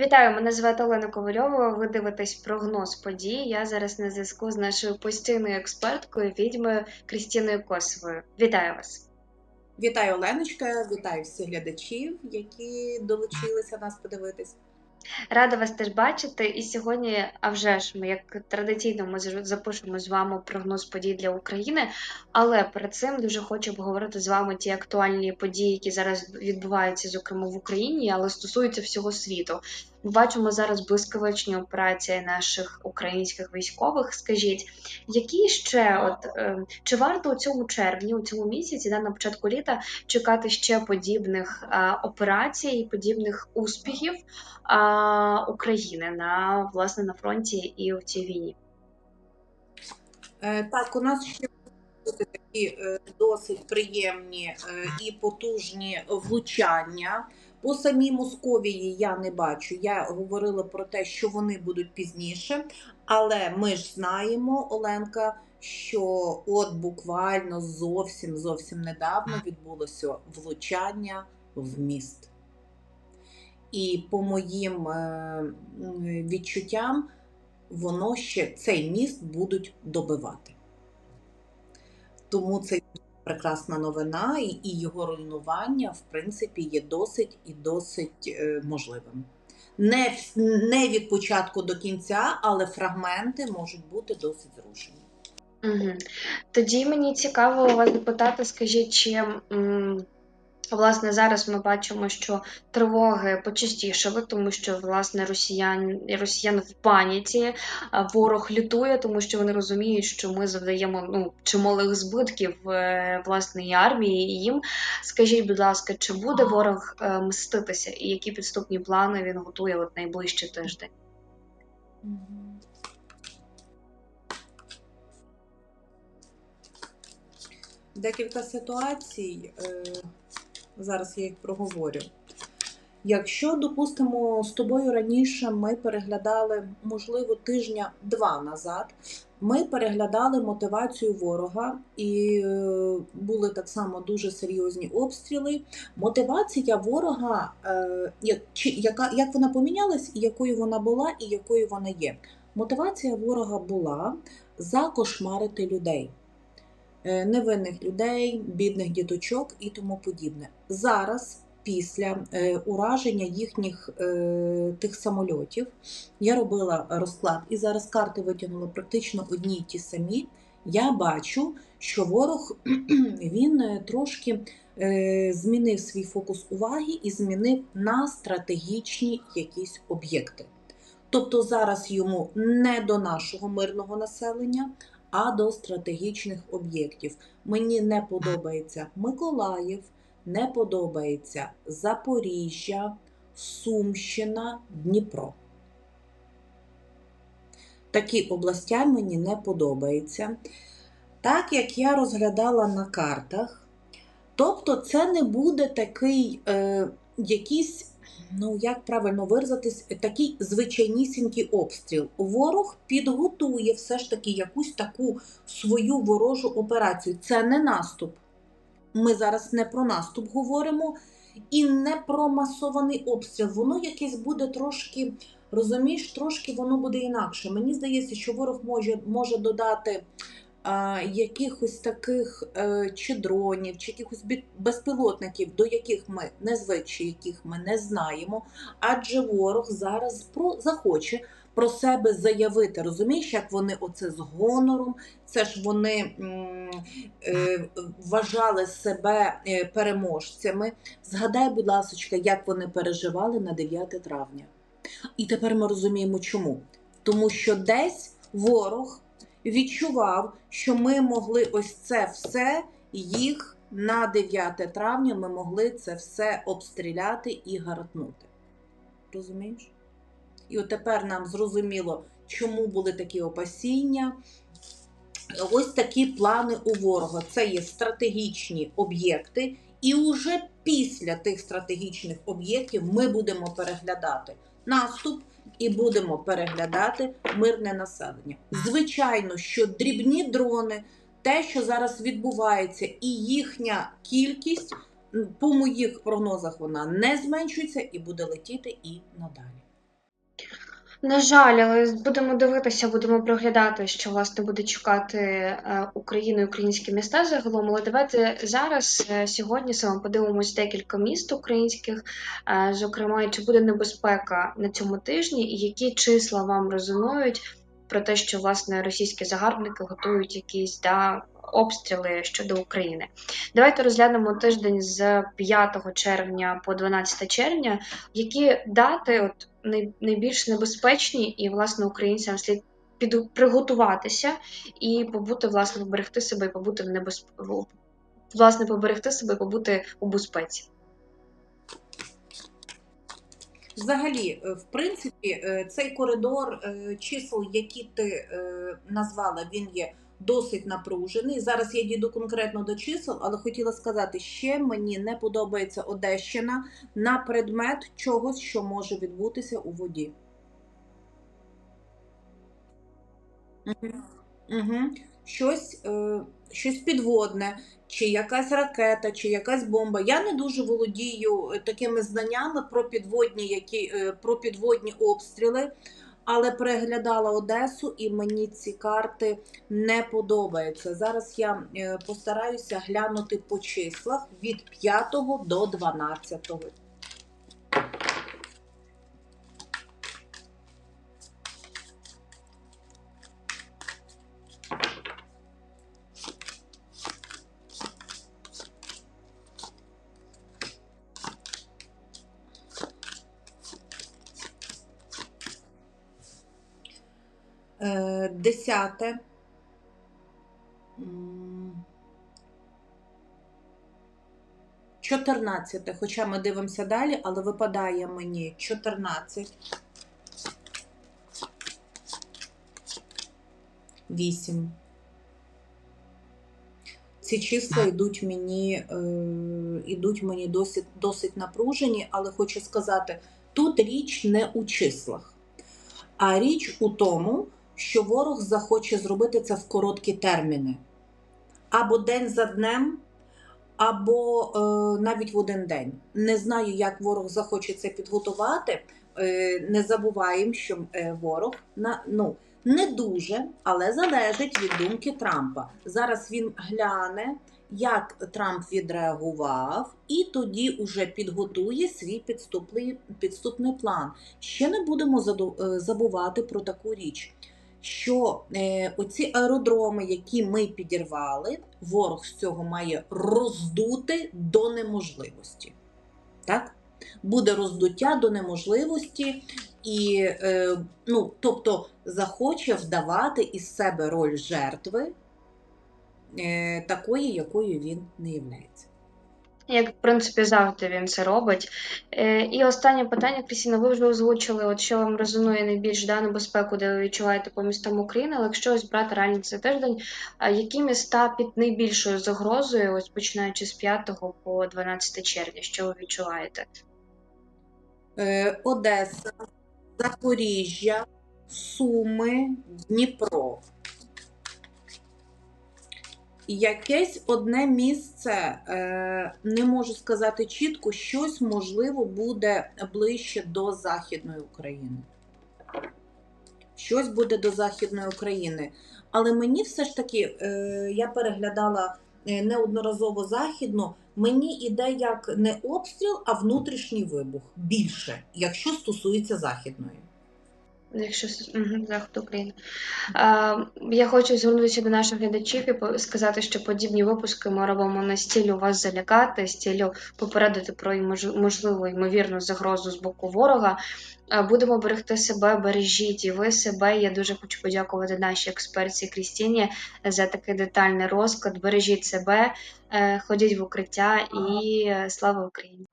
Вітаю, мене звати Олена Ковальова. Ви дивитесь прогноз подій. Я зараз на зв'язку з нашою постійною експерткою, відьмою Крістіною Косовою. Вітаю вас! Вітаю, Оленочка, вітаю всіх глядачів, які долучилися нас подивитись. Рада вас теж бачити. І сьогодні, а вже ж ми, як традиційно, ми запишемо з вами прогноз подій для України. Але перед цим дуже хочу обговорити з вами ті актуальні події, які зараз відбуваються, зокрема в Україні, але стосуються всього світу. Ми бачимо зараз блискавичні операції наших українських військових. Скажіть, які ще, от е, чи варто у цьому червні, у цьому місяці, да, на початку літа, чекати ще подібних е, операцій, подібних успіхів а, України на власне на фронті і в цій війні. Е, Так, у нас ще такі е, досить приємні е, і потужні влучання. По самій Московії я не бачу. Я говорила про те, що вони будуть пізніше, але ми ж знаємо, Оленка, що от буквально зовсім зовсім недавно відбулося влучання в міст. І по моїм е, відчуттям, воно ще цей міст будуть добивати. Тому це прекрасна новина, і, його руйнування, в принципі, є досить і досить е, можливим. Не, не від початку до кінця, але фрагменти можуть бути досить зрушені. Угу. Тоді мені цікаво вас запитати, скажіть, чи м, власне зараз ми бачимо, що тривоги почастішали, тому що власне росіян, росіяни в паніці, ворог лютує, тому що вони розуміють, що ми завдаємо ну, чималих збитків е, власної армії і їм. Скажіть, будь ласка, чи буде ворог е, мститися, і які підступні плани він готує от найближчий тиждень? Декілька ситуацій, е, зараз я їх проговорю. Якщо, допустимо, з тобою раніше ми переглядали, можливо, тижня два назад, ми переглядали мотивацію ворога і е, були так само дуже серйозні обстріли. Мотивація ворога, е, як, чи, яка, як вона помінялась, і якою вона була, і якою вона є. Мотивація ворога була закошмарити людей. Е, невинних людей, бідних діточок і тому подібне. Зараз, після е, ураження їхніх е, тих самольотів, я робила розклад і зараз карти витягнула практично одні й ті самі. Я бачу, що ворог він трошки змінив свій фокус уваги і змінив на стратегічні якісь об'єкти. Тобто зараз йому не до нашого мирного населення, а до стратегічних об'єктів. Мені не подобається Миколаїв, не подобається Запоріжжя, Сумщина, Дніпро. Такі областя мені не подобаються. Так як я розглядала на картах, тобто це не буде такий е, якийсь, ну як правильно виразитись, такий звичайнісінький обстріл. Ворог підготує все ж таки якусь таку свою ворожу операцію. Це не наступ. Ми зараз не про наступ говоримо і не про масований обстріл. Воно якесь буде трошки, розумієш, трошки воно буде інакше. Мені здається, що ворог може, може додати якихось таких е, чи дронів, чи якихось безпілотників, до яких ми не звикші, яких ми не знаємо. Адже ворог зараз про захоче про себе заявити. Розумієш, як вони оце з гонором, це ж вони е, вважали себе е, переможцями. Згадай, будь ласка, як вони переживали на 9 травня. І тепер ми розуміємо, чому. Тому що десь ворог відчував, що ми могли ось це все їх на 9 травня ми могли це все обстріляти і гаратнути. Розумієш? І от тепер нам зрозуміло, чому були такі опасіння. Ось такі плани у ворога. Це є стратегічні об'єкти, і вже після тих стратегічних об'єктів ми будемо переглядати наступ і будемо переглядати мирне населення. Звичайно, що дрібні дрони, те, що зараз відбувається, і їхня кількість, по моїх прогнозах, вона не зменшується і буде летіти і надалі. На жаль, але будемо дивитися, будемо проглядати, що власне буде чекати е, Україну українські міста загалом. Але давайте зараз е, сьогодні саме подивимось декілька міст українських, е, зокрема, чи буде небезпека на цьому тижні, і які числа вам резонують про те, що власне російські загарбники готують якісь да, обстріли щодо України. Давайте розглянемо тиждень з 5 червня по 12 червня, які дати от найбільш небезпечні, і власне українцям слід піду приготуватися і побути, власне, поберегти себе і побути в небезп... власне, поберегти себе і побути у безпеці. Взагалі, е, в принципі, е, цей коридор е, чисел, які ти назвала, він є досить напружений. Зараз я дійду конкретно до чисел, але хотіла сказати, ще мені не подобається Одещина на предмет чогось, що може відбутися у воді. Угу. Щось, е, щось підводне, чи якась ракета, чи якась бомба. Я не дуже володію е, такими знаннями про підводні, які, е, про підводні обстріли, але переглядала Одесу і мені ці карти не подобаються. Зараз я е, постараюся глянути по числах від 5 до 12. Десяте. М, Чотирнадцяте, хоча ми дивимося далі, але випадає мені 14. 8. Ці числа йдуть мені, е, йдуть мені досить, досить напружені, але хочу сказати, тут річ не у числах, а річ у тому, що ворог захоче зробити це в короткі терміни. Або день за днем, або е, навіть в один день. Не знаю, як ворог захоче це підготувати. Е, не забуваємо, що е, ворог на, ну, не дуже, але залежить від думки Трампа. Зараз він гляне, як Трамп відреагував, і тоді уже підготує свій підступний, підступний план. Ще не будемо е, забувати про таку річ. Що е, оці аеродроми, які ми підірвали, ворог з цього має роздути до неможливості. Так? Буде роздуття до неможливості, і, е, ну, тобто захоче вдавати із себе роль жертви, е, такої, якою він не являється. Як, в принципі, завжди він це робить. Е, і останнє питання, Крістіна, ви вже озвучили, от що вам резонує найбільш да, небезпеку, де ви відчуваєте по містам України, але якщо ось брати реально цей тиждень, а які міста під найбільшою загрозою, ось починаючи з 5 по 12 червня, що ви відчуваєте? Е, Одеса, Запоріжжя, Суми, Дніпро. Якесь одне місце, е, не можу сказати чітко, щось можливо буде ближче до Західної України. Щось буде до Західної України. Але мені все ж таки, е, я переглядала е, неодноразово західну, мені іде як не обстріл, а внутрішній вибух більше, якщо стосується західної. Якщо угу, захід України. А, я хочу звернутися до наших глядачів і сказати, що подібні випуски ми робимо не з ціллю вас залякати, з ціллю попередити про можливу ймовірну загрозу з боку ворога. Будемо берегти себе, бережіть і ви себе. Я дуже хочу подякувати нашій експерті Крістіні за такий детальний розклад. Бережіть себе, е, ходіть в укриття і е, слава Україні!